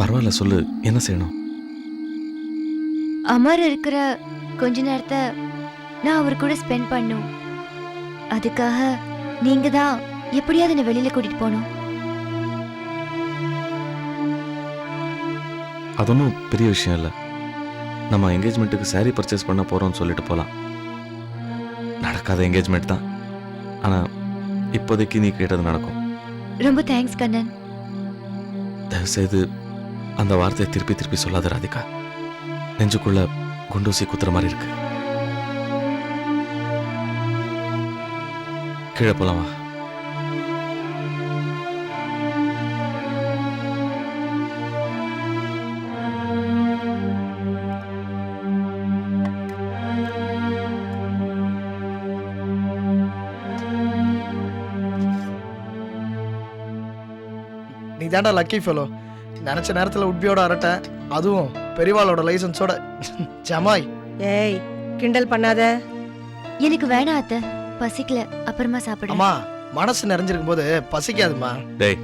பரவாயில்ல சொல்லு. என்ன செய்யணும்? அமர் இருக்கிற கொஞ்ச நேரத்தை நான் அவர் கூட ஸ்பெண்ட் பண்ணும். அதுக்காக நீங்க தான் எப்படியாவது என்னை வெளியில கூட்டிட்டு போகணும். அது ஒன்றும் பெரிய விஷயம் இல்லை. நம்ம என்கேஜ்மெண்ட்டுக்கு saree பர்ச்சேஸ் பண்ண போகிறோம்னு சொல்லிட்டு போகலாம் நடக்காத என்கேஜ்மெண்ட் தான். ஆனால் இப்போதைக்கு நீ கேட்டது நடக்கும். ரொம்ப தேங்க்ஸ் கண்ணன். தயவுசெய்து அந்த வார்த்தையை திருப்பி திருப்பி சொல்லாத ராதிகா. நெஞ்சுக்குள்ள குண்டூசி குத்துற மாதிரி இருக்கு. கீழே போலாமா? நீ தாண்டா லக்கி ஃபெலோ நினச்ச நேரத்தில் உட்பியோட அரட்டை அதுவும் பெரியவாளோட லைசன்ஸோட. ஜமாய். ஏய் கிண்டல் பண்ணாத. எனக்கு வேணாம் அத்தை. பசிக்கல. அப்புறமா சாப்பிடுறேன். அம்மா மனசு நிறைஞ்சிருக்கும் போது பசிக்காதுமா டேய்.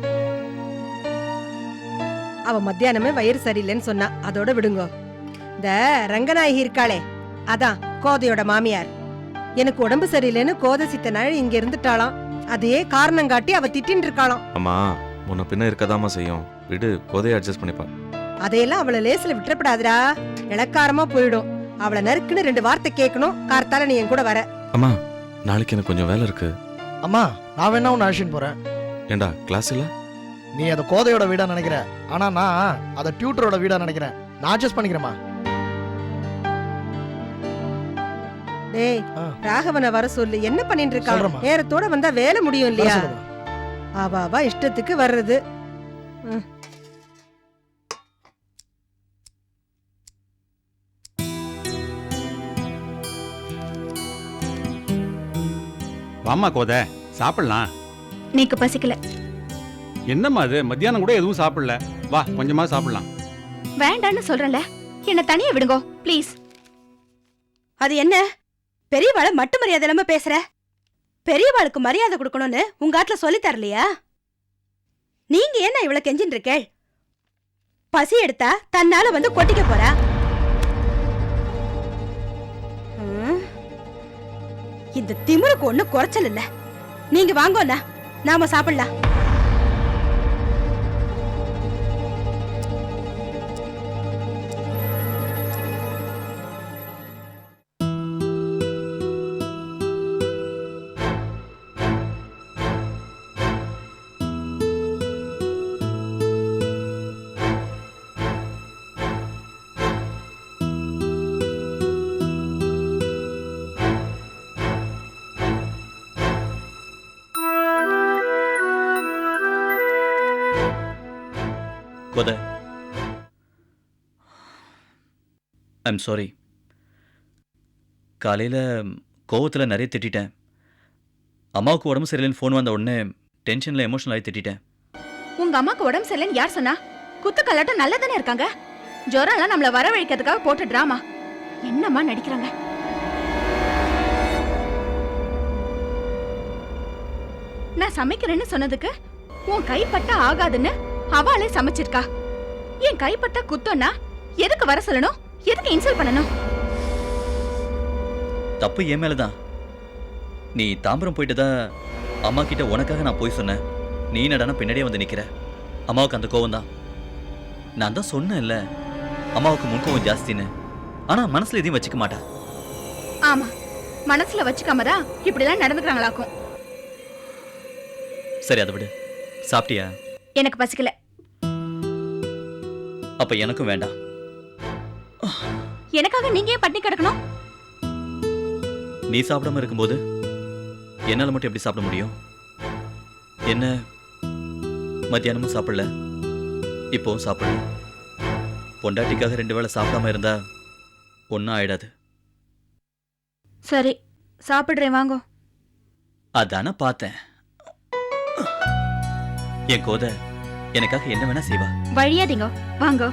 அவ மத்தியானமே வயிறு சரியில்லைன்னு சொன்னா அதோட விடுங்க. இந்த ரங்கநாயகி இருக்காளே அதான் கோதையோட மாமியார். எனக்கு உடம்பு சரியில்லைன்னு கோதை சித்த நாள் இங்க இருந்துட்டாளாம். அதையே காரணம் காட்டி அவ திட்டின்னு இருக்காளாம். அம்மா முன்ன பின்ன இருக்கதாம்மா செய்யும். விடு கோதையை அட்ஜஸ்ட் பண்ணிப்பா அதையெல்லாம் அவளை லேசில விட்டுறப்படாதுடா. இளக்காரமா போயிடும். அவளை நறுக்குன்னு ரெண்டு வார்த்தை கேட்கணும். கார்த்தால நீ என் கூட வர. அம்மா நாளைக்கு எனக்கு கொஞ்சம் வேலை இருக்கு. அம்மா நான் வேணா உன்னை அழைச்சின்னு போறேன். ஏண்டா கிளாஸ் இல்ல? நீ அதை கோதையோட வீடா நினைக்கிற. ஆனா நான் அதை டியூட்டரோட வீடா நினைக்கிறேன். நான் அட்ஜஸ்ட் பண்ணிக்கிறேம்மா. டேய் ஆ. ராகவனை வர சொல்லு. என்ன பண்ணிட்டு இருக்கான் சொல்றேம்மா. நேரத்தோட வந்தா வேலை முடியும் இல்லையா? சொல்லுமா. அவ அவ இஷ்டத்துக்கு வர்றது. வாம்மா கோத சாப்பிடலாம். நீக்கு பசிக்கல. என்னம்மா அது? மத்தியானம் கூட எதுவும் சாப்பிடல. வா கொஞ்சமா சாப்பிடலாம். வேண்டான்னு சொல்றேன்ல. என்ன தனியா விடுங்கோ ப்ளீஸ் அது என்ன? பெரியவாள மட்டு மரியாதை இல்லாம பேசுற? பெரியவாளுக்கு மரியாதை கொடுக்கணும்னு உங்க ஆட்ல சொல்லி தரலையா? நீங்க என்ன இவ்வளவு கெஞ்சின்னு இருக்கேள்? பசி எடுத்தா தன்னால வந்து கொட்டிக்க போறா? இந்த திமுருக்கு ஒண்ணு குறைச்சல் இல்ல. நீங்க வாங்கோண்ணா. நாம சாப்பிடலாம். கொத ஐம் சாரி காலையில் கோவத்தில் நிறைய திட்டிட்டேன். அம்மாவுக்கு உடம்பு சரியில்லைன்னு ஃபோன் வந்த உடனே டென்ஷனில் எமோஷனல் ஆகி திட்டிட்டேன். உங்க அம்மாக்கு உடம்பு சரியில்லைன்னு யார் சொன்னா? குத்து கல்லாட்டம் நல்லா தானே இருக்காங்க? ஜுரம் எல்லாம் வரவழைக்கிறதுக்காக போட்ட ட்ராமா என்னம்மா நடிக்கிறாங்க? நான் சமைக்கிறேன்னு சொன்னதுக்கு உன் கைப்பட்ட ஆகாதுன்னு அவளே சமைச்சிருக்கா. என் கைப்பட்ட குத்தம்னா எதுக்கு வர சொல்லணும்? எதுக்கு இன்சல்ட் பண்ணணும்? தப்பு என் மேலே தான் நீ தாம்பரம் போயிட்டு தான் அம்மா கிட்ட உனக்காக நான் போய் சொன்னேன். நீ நடனா பின்னாடியே வந்து நிற்கிற அம்மாவுக்கு அந்த கோவம் தான் நான் தான் சொன்னேன்ல அம்மாவுக்கு முன்கோவம் ஜாஸ்தின்னு. ஆனால் மனசில் எதையும் வச்சுக்க மாட்டா. ஆமா மனசுல வச்சுக்காம தான் இப்படிலாம் நடந்துக்கிறாங்களாக்கும். சரி அதை விடு. சாப்பிட்டியா? எனக்கு பசிக்கல. அப்போ எனக்கும் வேண்டாம். எனக்காக நீங்க ஏன் பட்டினி கிடக்கணும்? நீ சாப்பிடாம இருக்கும்போது என்னால் மட்டும் எப்படி சாப்பிட முடியும்? என்ன மத்தியானமும் சாப்பிடல இப்போவும் சாப்பிடல. பொண்டாட்டிக்காக ரெண்டு வேளை சாப்பிடாம இருந்தா ஒன்றும் ஆயிடாது. சரி சாப்பிடுறேன் வாங்கோ. அதானே பார்த்தேன். என் கோத எனக்காக என்ன வேணா செய்வா? வழியாதீங்க. வாங்க.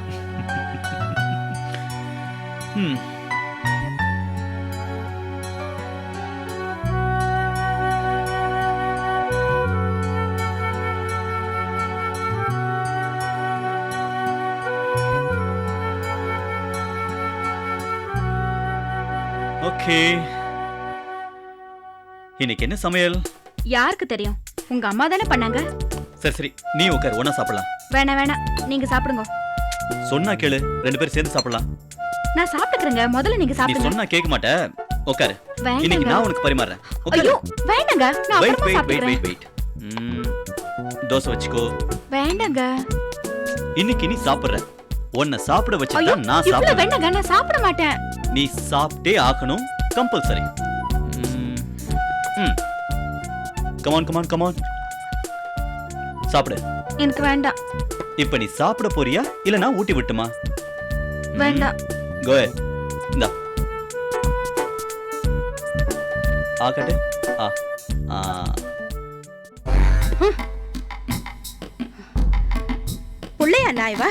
ஓகே. இன்னைக்கு என்ன சமையல்? யாருக்கு தெரியும்? உங்க அம்மா தானே பண்ணாங்க? சரி சரி. நீ உட்கார் ஒண்ணா சாப்பிடலாம். வேணாம் வேணாம். நீங்க சாப்பிடுங்க. சொன்னா கேளு ரெண்டு பேரும் சேர்ந்து சாப்பிடலாம். நான் சாப்பிட்டுக்கிறேங்க. முதல்ல நீங்க நீ சாப்பிடுங்க. சொன்னா கேட்க மாட்ட. உட்காரு இன்னைக்கு வேண்டாங்க நான் உனக்கு பரிமாறேன். உட்காரு ஐயோ வேண்டாங்க. நான் அப்புறமா சாப்பிடுறேன் வெயிட் வெயிட் தோசை வச்சுக்கோ. வேண்டாங்க. இன்னைக்கு நீ சாப்பிடுற. உன்னை சாப்பிட ஐயோ வச்சுட்டா நான் இவ்வளவு வேண்டாங்க. நான் சாப்பிட மாட்டேன். நீ சாப்பிட்டே ஆகணும். கம்பல்சரி கமான் கமான் கமான் சாப்பிடு. எனக்கு வேண்டாம். இப்ப நீ சாப்பிட போறியா? இல்ல நான் ஊட்டி விட்டுமா? வேண்டாம். கோய இந்தா. ஆ கட்டு. ஆ ஆ. புள்ளையா நாய்வா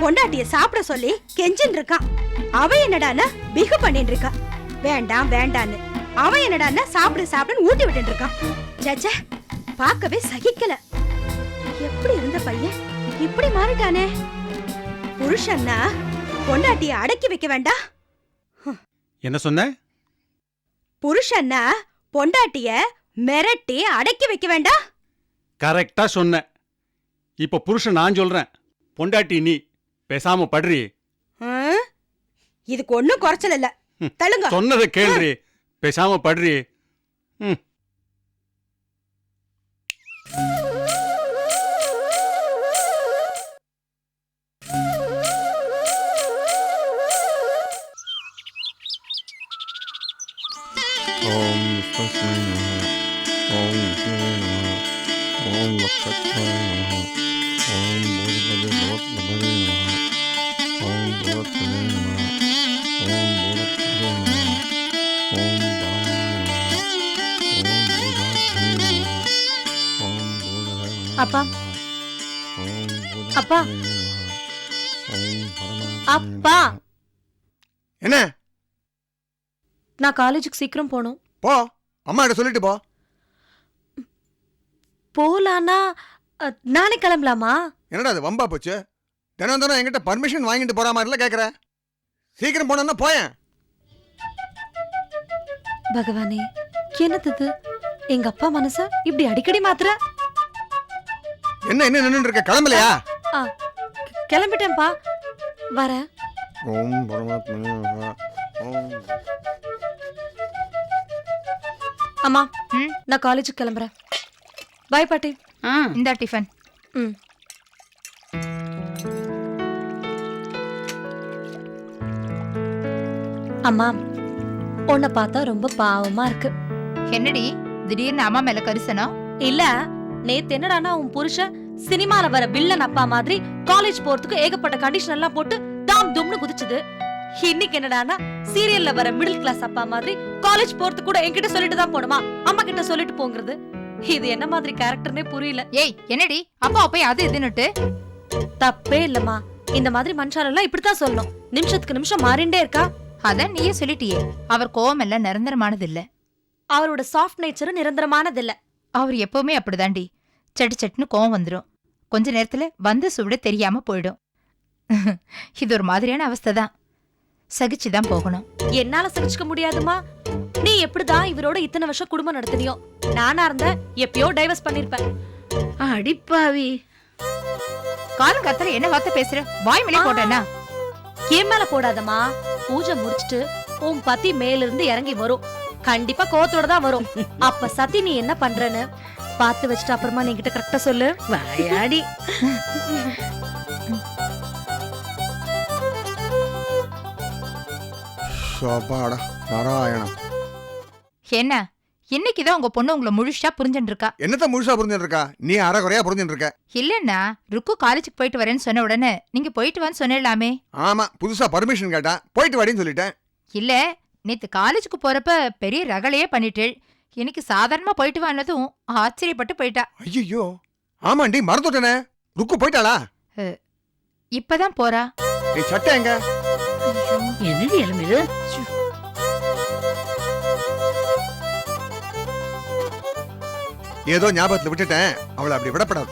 பொண்டாட்டிய சாப்பிட சொல்லி கெஞ்சின் இருக்கான் அவன் என்னடான்னா பிகு பண்ணிட்டு இருக்கா வேண்டாம் வேண்டான்னு. அவன் என்னடான்னா சாப்பிடு சாப்பிடுன்னு ஊட்டி விட்டுட்டு இருக்கான் சேச்சே பார்க்கவே சகிக்கல. எப்படி இருந்த பையன்? இப்படி மாறிட்டானே. புருஷன்னா பொண்டாட்டிய அடக்கி வைக்க வேண்டாம் என்ன சொன்ன? புருஷன்னா பொண்டாட்டிய மிரட்டி அடக்கி வைக்க வேண்டாம் கரெக்டா சொன்ன. இப்ப புருஷன் நான் சொல்றேன். பொண்டாட்டி நீ. பேசாம படுறி? இதுக்கு ஒண்ணும் குறைச்சல் இல்ல. ம். தள்ளுங்க. சொன்னதை கேள்றி. பேசாம படுறி. ம் ஓம் விஸ்வஸ்மை நமः ஓம் விஷ்ணுவே நமः ஓம் லக்ஷ்மணாய நமः ஓம் பூதபதே பவத்பதே நமः ஓம் பூதத்வதே நமः ஓம் பூதத்வதே நமः ஓம் பாலாய நமः ஓம் பூதாத்மனே நமः ஓம் பூதஹே நமः அப்பா. அப்பா. அப்பா. என்ன நான் காலேஜுக்கு சீக்கிரம் போகணும் போ. அம்மா கிட்ட சொல்லிட்டு போ. போலானா நானே கிளம்பலாமா? என்னடா அது வம்பா போச்சு? தினம் தினம் என்கிட்ட பர்மிஷன் வாங்கிட்டு போற மாதிரில கேக்குற. சீக்கிரம் போனா போயேன். பகவானே என்னது எங்க அப்பா மனச இப்படி அடிக்கடி மாத்துற? என்ன என்ன நின்று இருக்க? கிளம்பலையா? கிளம்பிட்டேன்ப்பா. வரேன். ஓம் பரமாத்மனே நமः ஓம் அம்மா? நான் காலேஜுக்கு கிளம்புறேன். பாய் பாட்டி. இந்த டிஃபன் ம். அம்மா உன்னை பார்த்தா ரொம்ப பாவமா இருக்கு. என்னடி? திடீர்னு அம்மா மேல கரிசனம் இல்ல நேத்து என்னடானா உன் புருஷன் சினிமால வர வில்லன் அப்பா மாதிரி காலேஜ் போறதுக்கு ஏகப்பட்ட கண்டிஷன் எல்லாம் போட்டு தாம் தும்னு குதிச்சுது. இன்னைக்கு என்னடானா சீரியல்ல வர மிடில் கிளாஸ் அப்பா மாதிரி காலேஜ் போறதுக்கு கூட என்கிட்ட சொல்லிட்டு தான் போணுமா? அம்மா கிட்ட சொல்லிட்டு போங்கிறது. இது என்ன மாதிரி கேரக்டர்னே புரியல. ஏய் என்னடி? அப்பா போய் அது இதுன்னுட்டு. தப்பே இல்லம்மா. இந்த மாதிரி மனுஷாலெல்லாம் இப்படித்தான் சொல்லணும். நிமிஷத்துக்கு நிமிஷம் மாறிண்டே இருக்கா? அதான் நீயே சொல்லிட்டியே. அவர் கோவம் எல்லாம் நிரந்தரமானது இல்ல அவரோட சாஃப்ட் நேச்சர் நிரந்தரமானது இல்ல அவர் எப்பவுமே அப்படிதாண்டி. சட்டு சட்டுன்னு கோவம் வந்துரும். கொஞ்ச நேரத்துல வந்து சுவிட தெரியாம போயிடும். இது ஒரு மாதிரியான அவஸ்தை தான் சகிச்சுதான் போகணும். என்னால சகிச்சுக்க முடியாதுமா? நீ எப்படிதான் இவரோட இத்தனை வருஷம் குடும்பம் நடத்தினியோ? நானா இருந்த எப்பயோ டைவர்ஸ் பண்ணிருப்பேன். அடிப்பாவி காலம் கத்தல என்ன வார்த்தை பேசுற? வாய் மணி போட்டேன்னா? என் மேல போடாதம்மா. பூஜை முடிச்சிட்டு உன் பத்தி மேல இருந்து இறங்கி வரும். கண்டிப்பா கோவத்தோட தான் வரும். அப்ப சதி நீ என்ன பண்றன்னு பார்த்து வச்சுட்டு அப்புறமா நீ கிட்ட கரெக்டா சொல்லு. வாயாடி. சோபாடா நாராயணம் என்ன? இன்னைக்குதான் உங்க பொண்ணு உங்களை முழுசா புரிஞ்சுட்டு இருக்கா என்னத்த முழுசா புரிஞ்சுட்டு இருக்கா நீ அரைகுறையா புரிஞ்சுட்டு இருக்க இல்லன்னா ருக்கு காலேஜுக்கு போயிட்டு வரேன்னு சொன்ன உடனே நீங்க போயிட்டு வான்னு சொன்னலாமே. ஆமா புதுசா பர்மிஷன் கேட்டா போயிட்டு வாடின்னு சொல்லிட்டேன். இல்ல நேத்து காலேஜுக்கு போறப்ப பெரிய ரகளையே பண்ணிட்டு இன்னைக்கு சாதாரணமா போயிட்டு வானதும் ஆச்சரியப்பட்டு போயிட்டா. ஐயோ ஆமாண்டி மறந்துட்டனே. ருக்கு போயிட்டாளா? இப்பதான் போறா. சட்டை எங்க? என்னடி ஏதோ ஞாபகத்துல விட்டுட்டேன். அவளை அப்படி விடப்படாது.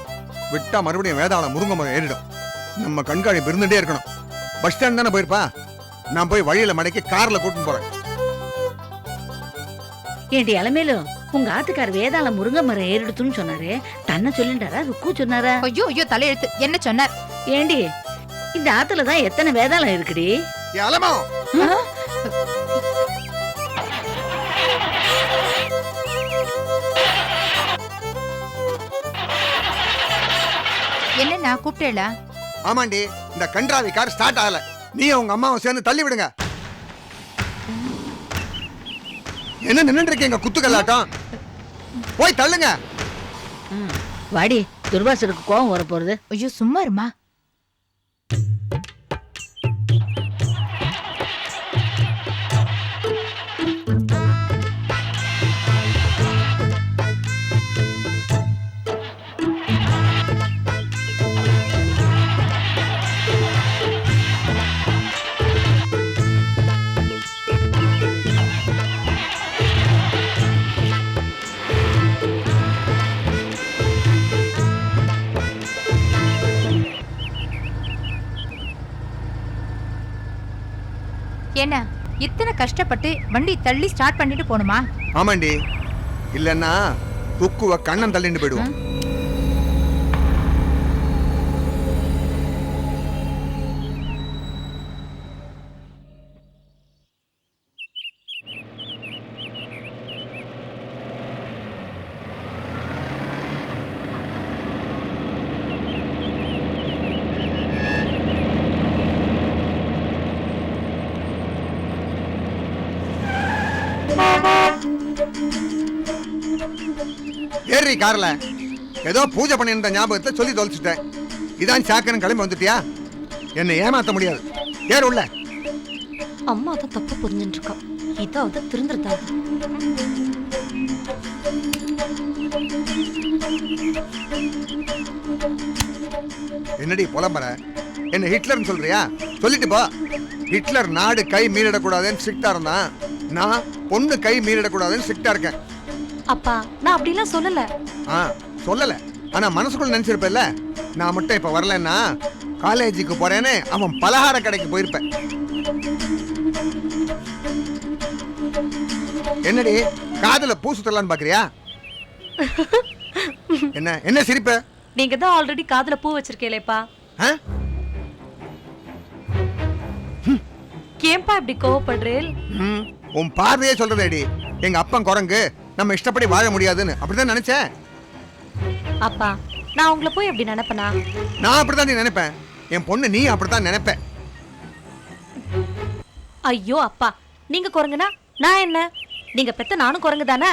விட்டா மறுபடியும் வேதாளம் முருங்க மரம் ஏறிடும். நம்ம கண்காணிப்பு இருந்துட்டே இருக்கணும். பஸ் ஸ்டாண்ட் தானே போயிருப்பா? நான் போய் வழியில மடக்கி கார்ல கூட்டின்னு போறேன். ஏண்டி அலமேலும் உங்க ஆத்துக்கார் வேதாள முருங்கை மரம் ஏறிடுத்துன்னு சொன்னாரு. தன்னை சொல்லிட்டாரா ருக்கு சொன்னாரா? ஐயோ ஐயோ தலையெழுத்து. என்ன சொன்னார்? ஏண்டி இந்த ஆத்துல தான் எத்தனை வேதாளம் இருக்குடி? ஏ என்னண்ணா கூப்பிட்டேளா? ஆமாண்டி இந்த கன்றாவி கார் ஸ்டார்ட் ஆகல. நீ உங்க அம்மாவும் சேர்ந்து தள்ளி விடுங்க என்ன நின்னுட்டு இருக்கீங்க குத்துக்கல்லாட்டம்? போய் தள்ளுங்க. வாடி துர்வாசருக்கு கோவம் வர போறது ஐயோ சும்மா இருமா. கஷ்டப்பட்டு வண்டி தள்ளி ஸ்டார்ட் பண்ணிட்டு போணுமா ஆமாண்டி. இல்லன்னா குக்குவ கண்ணன் தள்ளிட்டு போயிடுவோம். ஏறி கார்ல. ஏதோ பூஜை பண்ணியிருந்த ஞாபகத்தை சொல்லி தொலைச்சிட்டேன். இதான் சாக்கன் கிளம்பி வந்துட்டியா? என்னை ஏமாத்த முடியாது. ஏறு உள்ள? அம்மா தான் தப்பு புரிஞ்சுட்டு இருக்கா இதாவது திருந்துருதாங்க என்னடி புலம்புற? என்ன ஹிட்லர்னு சொல்றியா? சொல்லிட்டு போ. ஹிட்லர் நாடு கை மீறிடக்கூடாதுன்னு ஸ்ட்ரிக்டா இருந்தான். நான் பொண்ணு கை மீறிடக்கூடாதுன்னு ஸ்ட்ரிக்டா இருக்கேன். அப்பா நான் அப்படிலாம் சொல்லல. ஆ சொல்லல. ஆனா மனசுக்குள்ள நினைச்சிருப்பேல்ல நான் மட்டும் இப்ப வரலன்னா காலேஜுக்கு போறேன்னு அவன் பலகார கடைக்கு போயிருப்பேன். என்னடி காதுல பூ சுத்தலான்னு பாக்குறியா? என்ன என்ன சிரிப்பு? நீங்க தான் ஆல்ரெடி காதுல பூ வச்சிருக்கீங்களேப்பா? ஏன்பா இப்படி கோவப்படுறேன் உன் பார்வையே சொல்றதேடி. எங்க அப்பன் குரங்கு. நம்ம இஷ்டப்படி வாழ முடியாதுன்னு. அப்படிதான் நினைச்சேன். அப்பா நான் உங்களை போய் எப்படி நினைப்பனா? நான் அப்படிதான் நீ நினைப்பேன் என் பொண்ணு நீ அப்படித்தான் நினைப்பேன் ஐயோ அப்பா நீங்க குரங்குனா நான் என்ன? நீங்க பெத்த நானும் குரங்கு தானே?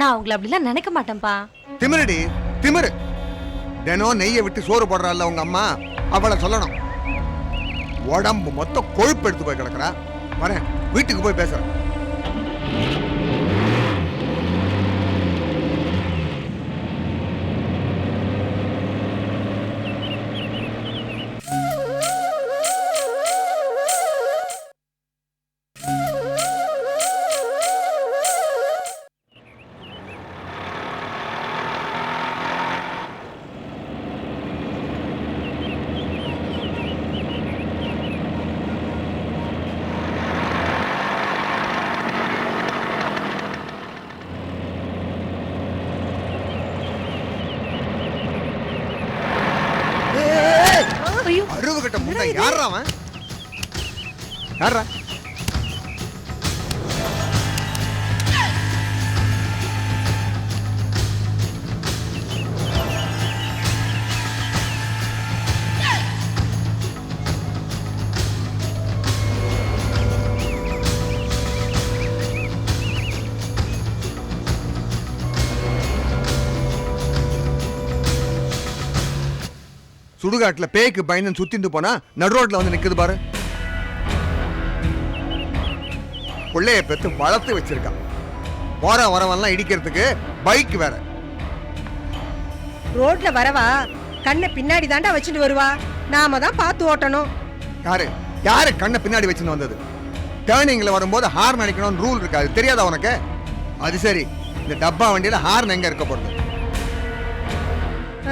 நான் உங்களை அப்படிலாம் நினைக்க மாட்டேன்ப்பா. திமிருடி திமிரு. தினம் நெய்யை விட்டு சோறு போடுறாள்ல உங்க அம்மா. அவளை சொல்லணும். உடம்பு மொத்தம் கொழுப்பு எடுத்து போய் கிடக்குறா. வரேன் வீட்டுக்கு போய் பேசுறேன். யாரா அவன்? யாரா சுடுகாட்டுல பேய்க்கு பயந்து சுத்திட்டு போனா நடு ரோட்ல வந்து நிக்குது பாரு. பிள்ளைய பெத்து வளர்த்து வச்சிருக்கான். போற வரவெல்லாம் இடிக்கிறதுக்கு பைக் வேற. ரோட்ல வரவா கண்ணை பின்னாடி தாண்டா வச்சுட்டு வருவா. நாம தான் பார்த்து ஓட்டணும். யாரு? யாரு கண்ணை பின்னாடி வச்சுன்னு வந்தது? டேர்னிங்ல வரும்போது ஹார்ன் அடிக்கணும்னு ரூல் இருக்காது தெரியாதா உனக்கு? அது சரி. இந்த டப்பா வண்டியில ஹார்ன் எங்க இருக்க போறது?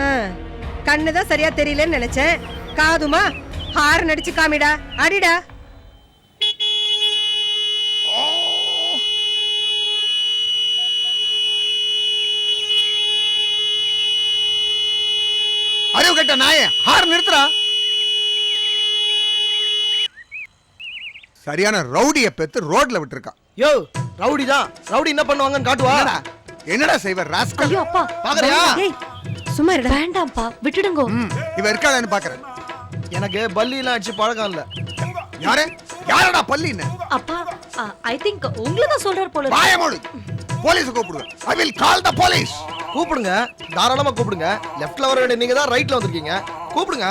ஆ, கண்ணு தான் சரியா தெரியலன்னு நினைச்சேன். காதுமா? ஹாரன் அடிச்சு காமிடா. அடிடா. அறிவு கட்ட நாய ஹார் நிறுத்துறா சரியான ரவுடிய பெத்து ரோட்ல விட்டுருக்கா. யோ ரவுடி தான் ரவுடி என்ன பண்ணுவாங்கன்னு காட்டுவா. என்னடா? செய்வ ராஸ்கல்? ஐயோ அப்பா. பாக்குறியா? சும்மா இருடா. வேண்டாம்ப்பா விட்டுடுங்கோ. இவ இருக்காளான்னு பாக்குறேன். எனக்கு பல்லிலாம் அடிச்சு பழக்கம் இல்ல. யாரு? யாரடா பல்லின்னு? அப்பா ஐ திங்க் உங்களை தான் சொல்றாரு போல இருக்கு. வாயமோடு போலீஸ் கூப்பிடுவேன் I will call the police கூப்பிடுங்க. தாராளமா கூப்பிடுங்க. லெஃப்ட்ல வர வேண்டிய நீங்க தான் ரைட்ல வந்திருக்கீங்க. கூப்பிடுங்க.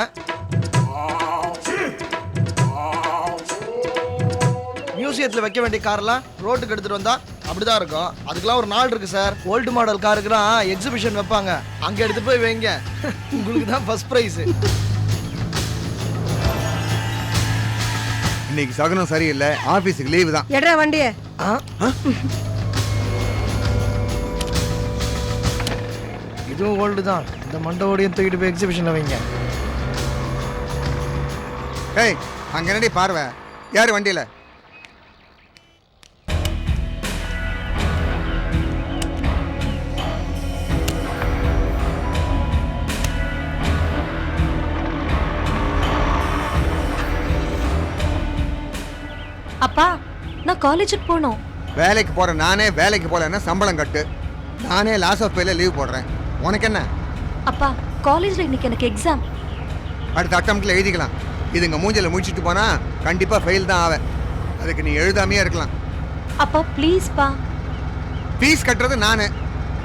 மியூசியத்துல வைக்க வேண்டிய கார்லாம் ரோட்டுக்கு எடுத்துட்டு வந்தா அப்படிதான் இருக்கும். அதுக்கெல்லாம் ஒரு நாள் இருக்கு சார் ஓல்டு மாடல் காருக்குலாம் எக்ஸிபிஷன் வைப்பாங்க. அங்க எடுத்து போய் வைங்க. உங்களுக்கு தான் ஃபர்ஸ்ட் பிரைஸ் இன்னைக்கு சகுனம் சரியில்லை. ஆபீஸுக்கு லீவு தான். எட்ரா வண்டிய. இதுவும் ஓல்டு தான். இந்த மண்டபோடையும் தூக்கிட்டு போய் எக்ஸிபிஷன்ல வைங்க. ஏய் அங்க என்னடி பார்வை? யாரு வண்டியில? நான் காலேஜுக்கு போகணும் வேலைக்கு போற நானே வேலைக்கு போலன்னா சம்பளம் கட்டு. நானே லாஸ் ஆஃப் பேல லீவ் போடுறேன். உனக்கு என்ன அப்பா காலேஜ்ல இன்னைக்கு எனக்கு எக்ஸாம் அடுத்த அட்டம்ப்ட்ல எழுதிக்கலாம். இதுங்க மூஞ்சில முடிச்சிட்டு போனா கண்டிப்பா ஃபெயில் தான் ஆவேன். அதுக்கு நீ எழுதாமையே இருக்கலாம். அப்பா ப்ளீஸ் பா. ஃபீஸ் கட்டுறது நானு.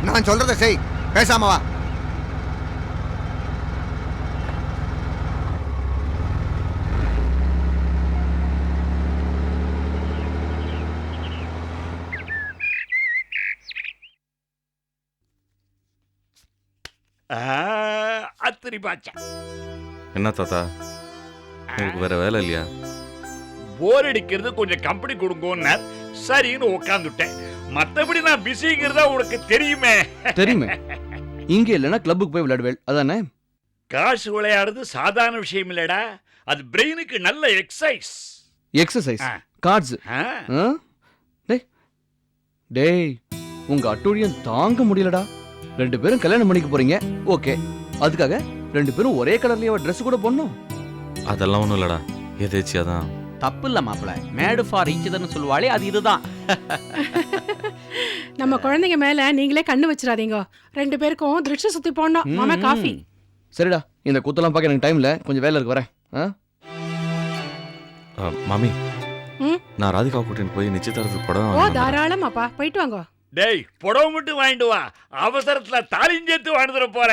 நான் சொல்றத செய். பேசாம வா அத்திரி பாச்சா என்ன தாத்தா? உங்களுக்கு வேற வேலை இல்லையா? போர் அடிக்கிறது கொஞ்சம் கம்பெனி கொடுங்கன்னு சரின்னு உட்காந்துட்டேன் மத்தபடி நான் பிஸிங்கிறதா உனக்கு தெரியுமே. தெரியுமே. இங்க இல்லைன்னா கிளப்புக்கு போய் விளையாடுவேள். அதானே? காசு விளையாடுறது சாதாரண விஷயம் இல்லடா. அது பிரெயினுக்கு நல்ல எக்ஸசைஸ் எக்ஸசைஸ். கார்ட்ஸ் டேய். டேய் உங்க அட்டூழியம் தாங்க முடியலடா. ரெண்டு பேரும் கல்யாணம் பண்ணிக்க போறீங்க. ஓகே. அதுக்காக ரெண்டு பேரும் ஒரே கலர்லயே ட்ரெஸ் கூட போடணும். அதெல்லாம் ஒன்றும் இல்லடா. எதேச்சியாக தான் தப்பு இல்ல மாப்பிள மேடு ஃபார் ஈச்சதுன்னு சொல்லுவாளே அது இதுதான். நம்ம குழந்தைங்க மேல நீங்களே கண்ணு வச்சிடாதீங்க. ரெண்டு பேருக்கும் திருஷ்டி சுத்தி போடணும். மாமா காஃபி. சரிடா இந்த கூத்தெல்லாம் பார்க்க எனக்கு டைம் இல்ல. கொஞ்சம் வேலை இருக்கு வரேன். ஆ? ஆ, மாமி. ம்? நான் ராதிகா கூட்டின்னு போய் நிச்சயதாரத்துக்கு படம் ஓ. தாராளமாப்பா. போயிட்டு வாங்க. டேய் புடவை மட்டும் வாங்கிட்டு வா. அவசரத்துல தாலியும் சேர்த்து வாழ்ந்துட போற